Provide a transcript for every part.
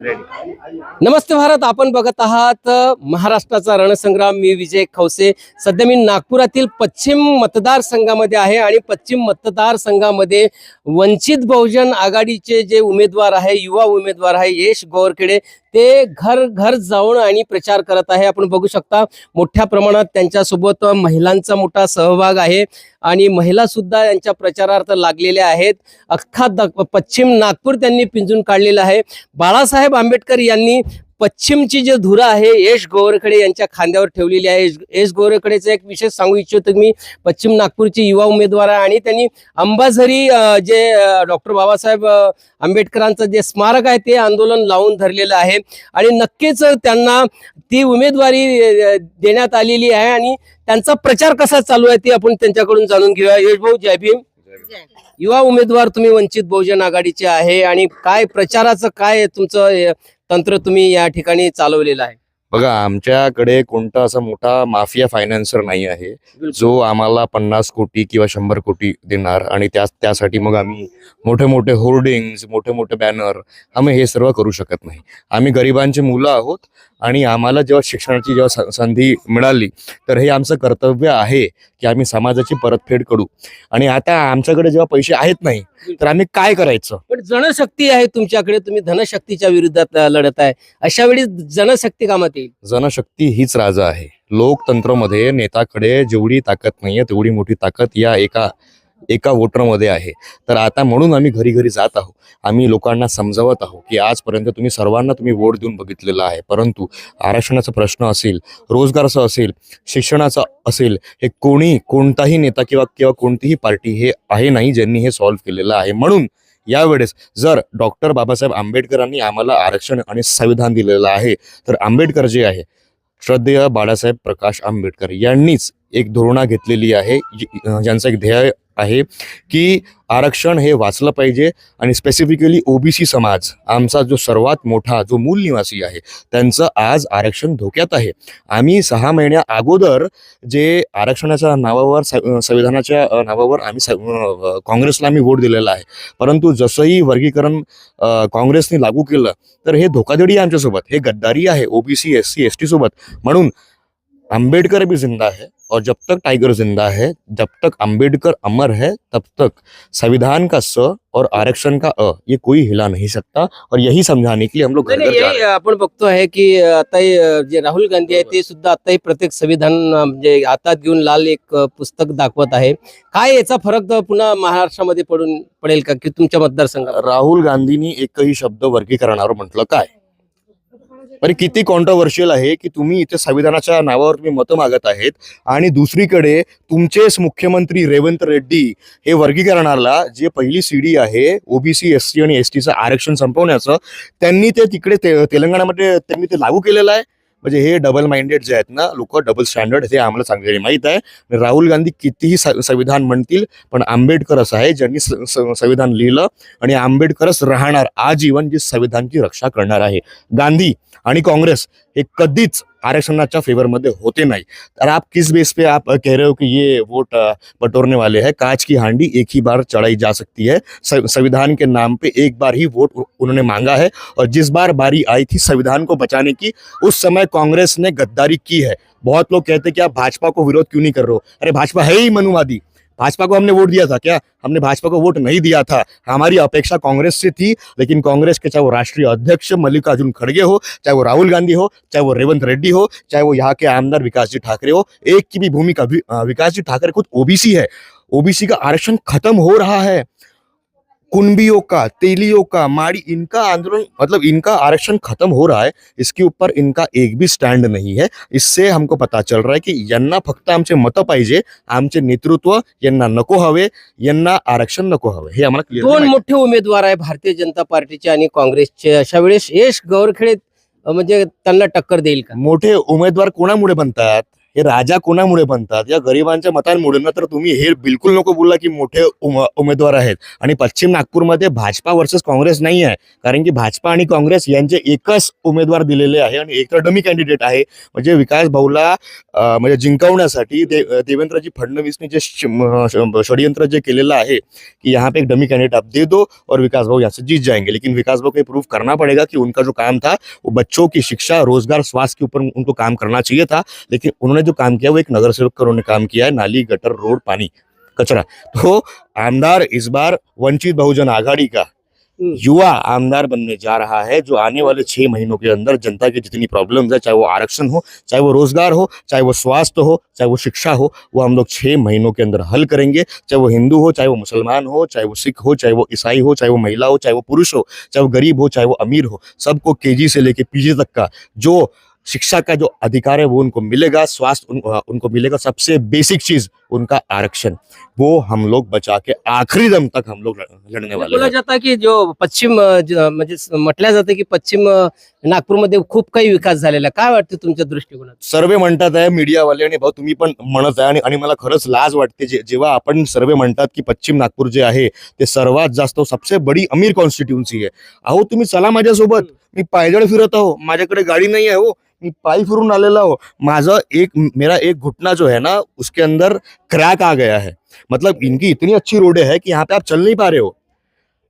नमस्ते भारत आपण बघत आहात महाराष्ट्राचा रणसंग्राम मी विजय खवसे. सध्या मी नागपुरातील पश्चिम मतदारसंघामध्ये आहे आणि पश्चिम मतदारसंघामध्ये वंचित बहुजन आघाडीचे जे उमेदवार आहे युवा उमेदवार आहे यश गोरखेडे ते घर घर जाऊन आणि प्रचार करत आहे. आपण बघू शकता मोठ्या प्रमाणात त्यांच्यासोबत महिलांचा मोठा सहभाग आहे. आणि महिला सुद्धा यांच्या प्रचारार्थ लागलेल्या आहेत. अख्खा द- पश्चिम नागपूर त्यांनी पिंजून काढलेला आहे. बाळासाहेब आंबेडकर यांनी पश्चिमची जे धुरा आहे यश गोवरकडे यांच्या खांद्यावर ठेवलेली आहे. यश- यश गोवरकडेचा एक विशेष सांगू इच्छितो मी पश्चिम नागपूरची युवा उमेदवार आहे आणि त्यांनी अंबाझरी जे डॉक्टर बाबासाहेब आंबेडकरांचं जे स्मारक आहे ते आंदोलन लावून धरलेलं आहे. आणि नक्कीच त्यांना ती उमेदवारी देण्यात आलेली आहे आणि त्यांचा प्रचार कसा चालू आहे ते आपण त्यांच्याकडून जाणून घेऊया. यश भाऊ जय भीम. युवा उमेदवार तुम्ही वंचित बहुजन आघाडीचे आहे आणि काय प्रचाराचं काय तुमचं तंत्र तुम्ही या ठिकाणी चालवलेलं आहे? बघा आमच्याकडे कोणता असा मोठा माफिया फायनान्सर नाही आहे. जो आम्हाला पन्नास कोटी किंवा शंभर कोटी देणार आणि त्या त्यासाठी मग आम्ही मोठे मोठे होर्डिंग्स मोठे मोठे बॅनर आम्ही हे सर्व करू शकत नाही. आम्ही गरिबांची मुलं आहोत आणि आम्हाला जेव्हा शिक्षणाची जेव्हा संधी मिळाली तर हे आमचं कर्तव्य आहे की आम्ही समाजाची परतफेड करू. आणि आता आमच्याकडे जेव्हा पैसे आहेत नाही तर आम्ही काय करायचं? पण जनशक्ती आहे तुमच्याकडे तुम्ही धनशक्तीच्या विरोधात अ, लढत आहे. अशा वेळी जनशक्ती कामात येईल. जनशक्ती हीच राजा आहे. लोकतंत्रमध्ये नेताकडे जेवढी ताकद नाहीये तेवढी मोठी ताकद या एका एका वोटरमध्ये आहे. तर आता म्हणून आम्ही घरी घरी जात आहोत. आम्ही लोकांना समजावत आहोत की आजपर्यंत तुम्ही सर्वांना तुम्ही वोट देऊन बघितलेला आहे. परंतु आरक्षणाचा प्रश्न असेल रोजगाराचा असेल शिक्षणाचा असेल हे कोणी कोणताही नेता किंवा किंवा कोणतीही पार्टी हे आहे नाही ज्यांनी हे सॉल्व्ह केलेलं आहे. म्हणून यावेळेस जर डॉक्टर बाबासाहेब आंबेडकरांनी आम्हाला आरक्षण आणि संविधान दिलेलं आहे तर आंबेडकर जे आहे श्रद्धेय बाळासाहेब प्रकाश आंबेडकर यांनीच एक धोरणा घेतलेली आहे ज्यांचं एक ध्येय आहे की आरक्षण हे वाचलं पाहिजे आणि स्पेसिफिकली ओबीसी समाज आमचा जो सर्वात मोठा जो मूल निवासी आहे त्यांचं आज आरक्षण धोक्यात आहे. आम्ही सहा महिन्या अगोदर जे आरक्षणाच्या नावावर स- संविधानाच्या नावावर आम्ही काँग्रेसला आम्ही वोट दिलेला आहे. परंतु जसंही वर्गीकरण काँग्रेसने लागू केलं तर हे धोकाधडी आहे आमच्यासोबत. हे गद्दारी आहे OBC S C S T सोबत. म्हणून आंबेडकर बी जिंदा आहे और जब तक टाइगर जिंदा है जब तक अंबेडकर अमर है तब तक संविधान का स और आरक्षण का अ ये कोई हिला नहीं सकता और यही समझाने के लिए हम लोग घर नाही, घर जा नाही, रहे हे। आपण बघतो आहे की आता हे, जे राहुल गांधी आहे ते सुद्धा आताही प्रत्येक संविधान म्हणजे हातात घेऊन लाल एक पुस्तक दाखवत आहे. काय याचा फरक पुन्हा महाराष्ट्रामध्ये पडून पडेल का? की तुमच्या मतदारसंघात? हैं राहुल गांधींनी एकही शब्द वर्गीकरणावर म्हटलं काय? म्हणजे किती कॉन्ट्रोवर्शियल आहे की तुम्ही इथे संविधानाच्या नावावर तुम्ही मतं मागत आहेत. आणि दुसरीकडे तुमचेच मुख्यमंत्री रेवंत रेड्डी हे वर्गीकरणाला जे पहिली सीडी आहे ओबीसी एस आणि एस टीचं आरक्षण संपवण्याचं त्यांनी ते तिकडे ते- तेलंगणामध्ये त्यांनी ते लागू केलेलं आहे. म्हणजे हे डबल माइंडेड जे आहेत ना लोक डबल स्टँडर्ड हे आम्हाला चांगले माहीत आहे. राहुल गांधी कितीही संविधान म्हणतील पण आंबेडकर असं आहे ज्यांनी संविधान लिहिलं आणि आंबेडकरच राहणार आजीवन जी संविधानची रक्षा करणार आहे. गांधी आणि काँग्रेस हे कधीच आरक्षणाच्या फेवरमध्ये होते नाही. तर आप किस बेस पे आप कह रहे हो कि ये वोट बटोरने वाले हैं? कांच की हांडी एक ही बार चढ़ाई जा सकती है। संविधान के नाम पे एक बार ही वोट उन्होंने मांगा है और जिस बार बारी आई थी संविधान को बचाने की, उस समय कांग्रेस ने गद्दारी की है। बहुत लोग कहते हैं कि आप भाजपा को विरोध क्यों नहीं कर रहे हो? अरे भाजपा है ही मनुवादी। भाजपा को हमने वोट दिया था, क्या? हमने भाजपा को वोट नहीं दिया था। हमारी अपेक्षा कांग्रेस से थी, लेकिन कांग्रेस के चाहे वो राष्ट्रीय अध्यक्ष मल्लिकार्जुन खड़गे हो, चाहे वो राहुल गांधी हो, चाहे वो रेवंत रेड्डी हो, चाहे वो यहाँ के आमदार विकास जी ठाकरे हो, एक की भी भूमिका विकास जी ठाकरे खुद ओबीसी है। ओबीसी का आरक्षण खत्म हो रहा है। कुंबियों का तेलियों का माड़ी इनका आंदोलन मतलब इनका आरक्षण खत्म हो रहा है इसके ऊपर इनका एक भी स्टँड नहीं है। इससे हमको पता चल रहा है की यांना फक्त आमचे मतं पाहिजे आमचे नेतृत्व यांना नको हवे यांना आरक्षण नको हवे। हे आम्हाला दोन क्लिअर मोठे उमेदवार आहे भारतीय जनता पार्टीचे आणि काँग्रेसचे. अशा वेळेस यश गौरखेडे म्हणजे त्यांना टक्कर देईल का? मोठे उमेदवार कोणामुळे बनतात? हे राजा कोणामुळे बनतात? या गरिबांच्या मतांमुळे ना तर तुम्ही हे बिलकुल नको बोलला की मोठे उम- उमेदवार आहेत. आणि पश्चिम नागपूरमध्ये भाजपा वर्सेस काँग्रेस नाही आहे. कारण की भाजपा आणि काँग्रेस यांचे एकच उमेदवार दिलेले आहे आणि एक तर डमी कॅन्डिडेट आहे. म्हणजे विकास भाऊला म्हणजे जिंकवण्यासाठी दे, देवेंद्रजी फडणवीसने जे षडयंत्र जे केलेलं आहे कि यहाँ पे एक डमी कैंडिडेट आप दे दो और विकास भाऊ यहाँ से जीत जाएंगे. लेकिन विकास भाऊ को प्रूव करना पड़ेगा कि उनका जो काम था वो बच्चों की शिक्षा रोजगार स्वास्थ्य के ऊपर उनको काम करना चाहिए था. लेकिन उन्होंने जो काम किया वो एक नगर सेवक का उन्होंने काम किया है नाली गटर रोड पानी कचरा तो आमदार इस बार वंचित बहुजन आघाड़ी का हम्म। युवा आमदार बनने जा रहा है जो आने वाले छह महीनों के अंदर जनता की जितनी प्रॉब्लम्स है चाहे वो आरक्षण हो चाहे वो रोज़गार हो चाहे वो स्वास्थ्य हो चाहे वो शिक्षा हो वो हम लोग छह महीनों के अंदर हल करेंगे चाहे वो हिंदू हो चाहे वो मुसलमान हो चाहे वो सिख हो चाहे वो ईसाई हो चाहे वो महिला हो चाहे वो पुरुष हो चाहे वो गरीब हो चाहे वो अमीर हो सबको केजी से लेके पीजी तक का जो शिक्षा का जो अधिकार है वो उनको मिलेगा स्वास्थ्य उन, उनको मिलेगा। सबसे बेसिक चीज़ उनका आरक्षण वो हम लोग बचा के आखिरी दम तक हम लोग लड़ने वाले बोला हैं। जाता की जो पश्चिम म्हणजे स- म्हटलं जातं की पश्चिम नागपूरमध्ये खूप काही विकास झालेला. काय वाटतं तुमच्या दृष्टिकोनात सर्वे म्हणतात आहे मीडियावाले आणि भाऊ तुम्ही पण म्हणत आहे आणि आणि मला खरंच लाज वाटते जे जेव्हा आपण सर्वे म्हणतात की पश्चिम नागपूर जे आहे ते सर्वात जास्त सबसे बडी अमीर कॉन्स्टिट्युन्सी आहे. अहो तुम्ही चला माझ्यासोबत. मी पायदळ फिरत आहो. माझ्याकडे गाडी नाही आहे हो. मी पायी फिरून आलेला हो माझा एक मेरा एक घुटना जो है ना उसके अंदर क्रैक आ गया है. मतलब इनकी इतनी अच्छी रोड है कि यहाँ पे आप चल नहीं पा रहे हो.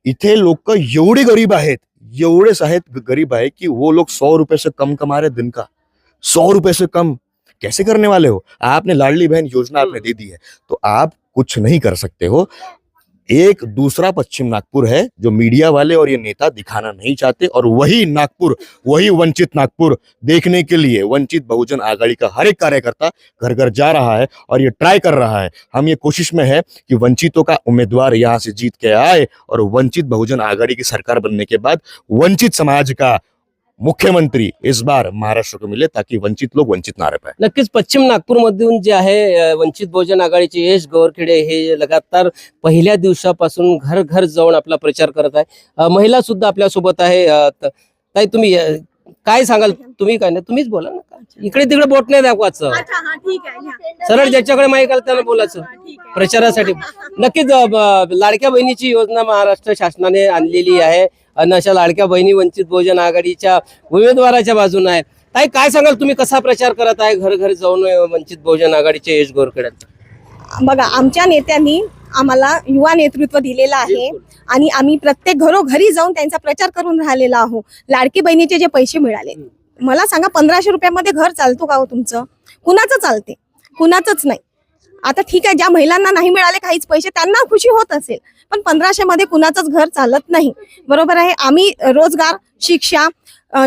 इथे लोक एवढे गरीब आहेत एवढेच आहेत गरीब आहे की वो लोग सौ रुपए से कम कमा रहे दिन का. सौ रुपए से कम. कैसे करने वाले हो? आपने लाडली बहन योजना आपने दे दी है. तो आप कुछ नहीं कर सकते हो. एक दूसरा पश्चिम नागपुर है, जो मीडिया वाले और ये नेता दिखाना नहीं चाहते, और वही नागपुर, वही वंचित नागपुर देखने के लिए वंचित बहुजन आघाड़ी का हर एक कार्यकर्ता घर घर जा रहा है और ये ट्राई कर रहा है। हम ये कोशिश में है कि वंचितों का उम्मीदवार यहाँ से जीत के आए और वंचित बहुजन आघाड़ी की सरकार बनने के बाद वंचित समाज का मुख्यमंत्री इस बार महाराष्ट्र को मिले ताकि वंचित लोग वंचित ना रह पाए। नक्कीच पश्चिम नागपूरमधून जे आहे वंचित बहुजन आघाडीचे यश गोरखेडे हे लगातार पहिल्या दिवसापासून घर घर जाऊन आपला प्रचार करत आहे. महिला सुद्धा आपल्यासोबत आहे ताई तुम्ही काय सांगाल? तुम्ही काय नाही तुम्हीच बोला ना. इकडे तिकडे बोट नाही दाखवायचं. अच्छा हा ठीक आहे घ्या. सरळ ज्याच्याकडे माहिती आलं त्याला बोलायचं. ठीक आहे. प्रचारासाठी. नक्कीच लाडक्या बहिणीची योजना महाराष्ट्र शासनाने आणलेली आहे. आणि अशा लाडक्या बहिणी वंचित बहुजन आघाडीच्या उमेदवाराच्या बाजूने आहेत. ताई काय सांगाल? तुम्ही कसा प्रचार करत आहे घर घर जाऊन वंचित बहुजन आघाडीचे यश गोरखेड्यांचा बघा आमच्या नेत्यांनी आम्हाला युवा नेतृत्व दिलेलं आहे आणि आम्ही प्रत्येक घरोघरी जाऊन त्यांचा प्रचार करून राहिलेला आहो लाडकी बहिणीचे जे पैसे मिळाले मला सांगा पंधराशे रुपयामध्ये घर चालतो का हो तुमचं? कुणाचं चालते? कुणाचंच नाही. आता ठीक आहे ज्या महिलांना नाही मिळाले काहीच पैसे त्यांना खुशी होत असेल. पण पंधराशे मध्ये कुणाचंच घर चालत नाही. बरोबर आहे? आम्ही रोजगार शिक्षा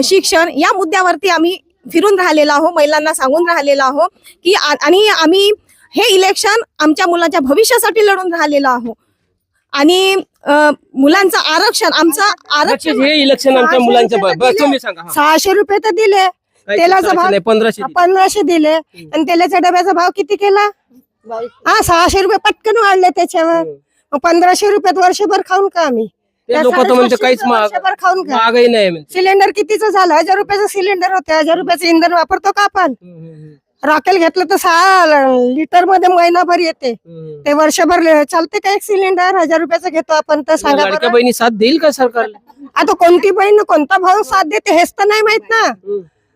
शिक्षण या मुद्द्यावरती आम्ही फिरून राहिलेलो आहो महिलांना सांगून राहिलेलो आहो की आणि आम्ही हे इलेक्शन आमच्या मुलाच्या भविष्यासाठी लढून राहिलेलो आहो आणि मुलांचं आरक्षण आमचं आरक्षण हे इलेक्शन आमच्या मुलांच्या हा. सहाशे रुपये तर दिले. तेलाचा भाव-. पंधराशे दिले. आणि तेलाच्या डब्याचा भाव किती केला? हा सहाशे रुपये पटकन वाढले त्याच्यावर. मग पंधराशे रुपयात वर्षभर खाऊन का आम्ही. ते लोक तर म्हणते काहीच महाग वर्षभर खाऊन का महागही नाही म्हणते. सिलेंडर कितीचं झालं? हजार रुपयाचं सिलेंडर होतं. हजार रुपयाचं इंधन वापरतो का आपण? रॉकेल घेतलं तर सहा लिटरमध्ये महिनाभर येते. ते वर्षभर ले- चालते का एक सिलेंडर? हजार रुपयाचं घेतो आपण तर सांगा लाडक्या बरं. बहिणी साथ देईल का सरकारला? आता कोणती बहीण कोणता भाऊ साथ देते हेच तर नाही माहीत ना.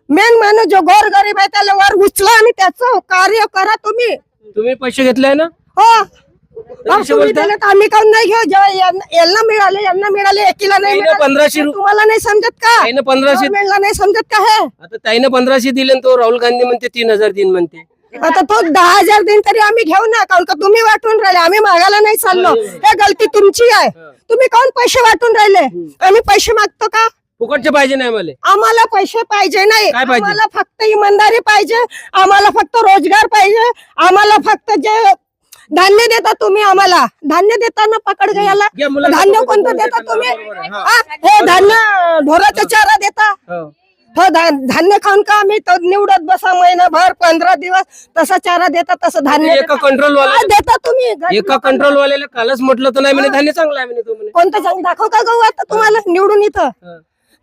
मेन माणूस जो गोर गरीब आहे त्याला वर उचला आणि त्याचं कार्य करा तुम्ही. तुम्ही पैसे घेतले ना? हो. कसे मग तुम्ही बोलता? दिले तर आम्ही काऊन नाही घेऊ? जेव्हा यांना यांना मिळाले यांना मिळाले एकीला नाही ताईनं मिळाले. पंधराशे रु- तुम्हाला नाही समजत का? ताईनं पंधराशे गव्हर्नमेंटला नाही समजत का हे? आता ताईनं पंधराशे दिले आणि तो राहुल गांधी म्हणते तीन हजार दिन म्हणते. आता तो दहा हजार दिन तरी आम्ही घेऊ ना काऊन का तुम्ही वाटून राहिले? आम्ही मागायला नाही चाललो. हे गलती तुमची आहे. तुम्ही काऊन पैसे वाटून राहिले? आम्ही पैसे मागतो का? फुकटचे पाहिजे नाही मला आम्हाला पैसे पाहिजे नाही काय पाहिजे? आम्हाला फक्त इमानदारी पाहिजे आम्हाला फक्त रोजगार पाहिजे आम्हाला फक्त जे धान्य देता तुम्ही आम्हाला धान्य देताना पकड घ्यायला धान्य पकड कोणतं देता तुम्ही बरोबर आहे. हा. हा? हे धान्य ढोराचा चारा देता हो. हो धा- धान्य खाऊन का आम्ही तो निवडत बसा महिनाभर पंधरा दिवस तसा चारा देता तसं धान्य एका देता. कंट्रोल वाला हा, देता तुम्ही एका. कंट्रोल वाल्याला कालच म्हटलं तर नाही म्हणे धान्य चांगलं आहे म्हणे तो म्हणे कोणतं सांग दाखव का गहू आता तुम्हाला निवडून इथं हा.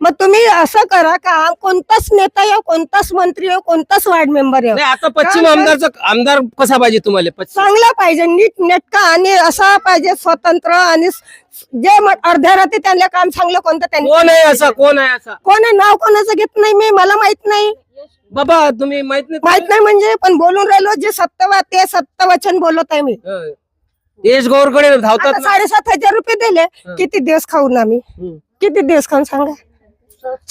मग तुम्ही असं करा का कोणताच नेता येऊ कोणताच मंत्री येऊ कोणताच वार्ड मेंबर येऊ नाही आता पश्चिम आमदारचा आमदार कसा पाहिजे तुम्हाला? पश्चिम चांगला पाहिजे नीट नेटका आणि असा पाहिजे स्वतंत्र आणि स- जे म- अर्ध्या रात्री त्यांना काम चांगलं कोणतं त्यांनी कोण आहे असा? कोण आहे असा? कोण आहे? नाव कोणाचं घेत नाही मी मला माहीत नाही. बाबा तुम्ही माहीत नाही माहीत नाही म्हणजे पण बोलून राहिलो जे सत्य ते सत्य वचन बोलत आहे मी. हं. यश गौरकडे धावतात आता ना. साडेसात हजार रुपये दिले. किती दिवस खाऊन आम्ही? हं. किती दिवस खाऊन सांगा?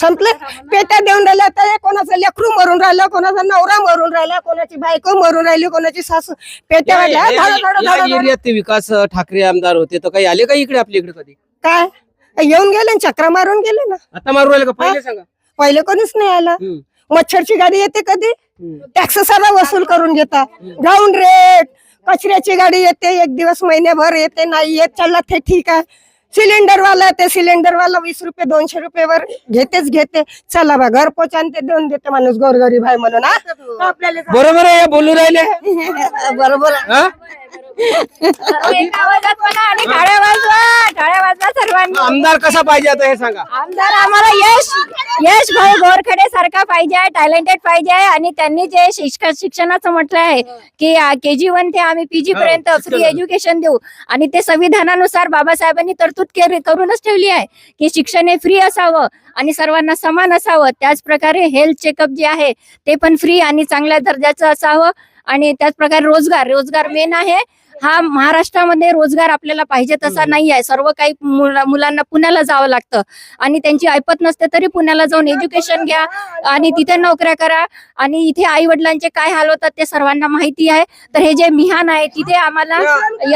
संपले? पेट्या देऊन राहिल्या तर कोणाचं लेकरू मरून राहिलं कोणाचा नवरा मरून राहिला कोणाची बायको मरून राहिली कोणाची सासू. पेट्या वाढल्या. या- धाडा- धाडा- या धाडा- धाडा. एरियात ते विकास ठाकरे आमदार होते तर काही आले का इकडे आपल्या इकडे कधी? काय? येऊन गेले न चक्रा मारून गेले ना. आता मारू राहिले का? पहिले सांगा. पहिले कोणीच नाही आला. मच्छरची गाडी येते कधी. टॅक्स सारा वसूल करून घेता. ग्राउंड रेट कचऱ्याची गाडी येते एक दिवस महिन्याभर येते नाही येत. चालला ते ठीक आहे. सिलेंडर वाला ते सिलेंडर वाला वीस रुपये दोनशे रुपये वर घेतेच घेते चला बा घर पोच आणि ते देऊन देते माणूस गोरगरीब आहे म्हणून हा? आपल्याला बरोबर आहे बोलू राहिले बरोबर आहे. हं? एका आवाजात म्हणा आणि टाळ्या वाजवा टाळ्या वाजवा सर्वांनी. आमदार कसा पाहिजे आता हे सांगा. आमदार आम्हाला यश यश भाऊ गोरखडे सारखा पाहिजे टॅलेंटेड पाहिजे आणि त्यांनी जे शिक्षक शिक्षणाचं म्हटलं आहे की के जी वन ते आम्ही पीजी पर्यंत फ्री एज्युकेशन देऊ. आणि ते संविधानानुसार बाबासाहेबांनी तरतूद केली- करूनच ठेवली आहे की शिक्षण हे फ्री असावं आणि सर्वांना समान असावं. त्याच प्रकारे हेल्थ चेकअप जे आहे ते पण फ्री आणि चांगल्या दर्जाचं असावं. आणि त्याच प्रकारे रोजगार रोजगार मेन आहे. हा महाराष्ट्रामध्ये रोजगार आपल्याला पाहिजे तसा नाही आहे सर्व काही मुला- मुलांना पुण्याला जावं लागतं. आणि त्यांची ऐपत नसते तरी पुण्याला जाऊन एज्युकेशन घ्या आणि तिथे नोकऱ्या करा. आणि इथे आई वडिलांचे काय हाल होतात ते सर्वांना माहिती आहे. तर हे जे मिहान आहे तिथे आम्हाला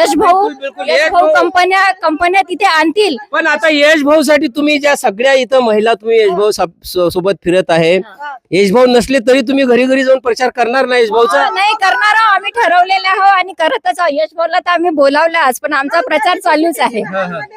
यश भाऊ. यश भाऊ भाऊ. कंपन्या कंपन्या तिथे आणतील. पण आता यश भाऊ साठी तुम्ही ज्या सगळ्या इथं महिला तुम्ही यश भाऊ सोबत फिरत आहे. यश भाऊ नसले तरी तुम्ही घरी घरी जाऊन प्रचार करणार नाही यश भाऊचा हो, नाही करणार आहोत आम्ही ठरवलेले आहो आणि करतच आहोत यश भाऊला तर आम्ही बोलावलं आज पण आमचा प्रचार चालूच आहे.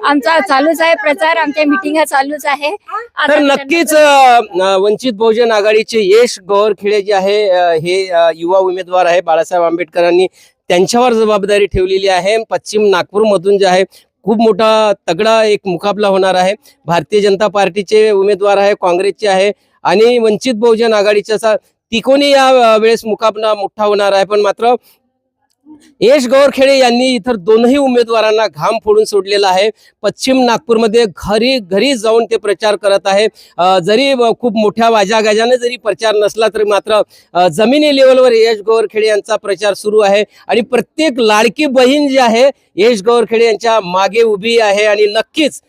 आमचा चालूच आहे प्रचार आमच्या मिटिंग चालूच आहे. आता तर नक्कीच अं, वंचित बहुजन आघाडीचे यश गौरखेडे जे आहे अं, हे अं, युवा उमेदवार आहे बाळासाहेब आंबेडकरांनी त्यांच्यावर जबाबदारी ठेवलेली आहे. पश्चिम नागपूर मधून जे आहे खूप मोठा तगडा एक मुकाबला होणार आहे. भारतीय जनता पार्टीचे उमेदवार आहे काँग्रेसचे आहे आणि वंचित बहुजन आघाडीचा तिकोनी तिकोणी या वेळेस मुकाबला मोठा होणार आहे. पण मात्र यश गौरखेडे यांनी इतर दोनही उमेदवारांना घाम फोडून सोडलेला आहे. पश्चिम नागपूरमध्ये घरी घरी जाऊन ते प्रचार करत आहे. जरी खूप मोठ्या वाजागाजाने जरी प्रचार नसला तरी मात्र जमिनी लेवलवर यश गौरखेडे यांचा प्रचार सुरू आहे. आणि प्रत्येक लाडकी बहीण जी आहे यश गौरखेडे यांच्या मागे उभी आहे. आणि नक्कीच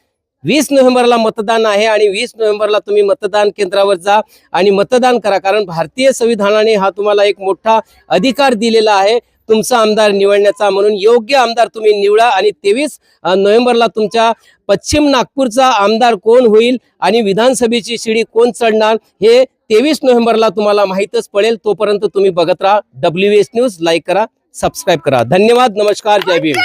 वीस नोव्हेंबरला मतदान आहे आणि वीस नोव्हेंबरला तुम्ही मतदान केंद्रावर जा आणि मतदान करा. कारण भारतीय संविधानाने हा तुम्हाला एक मोठा अधिकार दिलेला आहे. तुमचा आमदार निवडण्याचा म्हणून योग्य आमदार तुम्ही निवडा आणि तेवीस नोव्हेंबरला तुमच्या पश्चिम नागपूरचा आमदार कोण होईल आणि विधानसभेची शिडी कोण चढणार हे तेवीस नोव्हेंबरला तुम्हाला माहीतच पडेल. तोपर्यंत तुम्ही बघत राहा. डब्ल्यू एस न्यूज लाईक करा सबस्क्राईब करा. धन्यवाद. नमस्कार. जय भीम.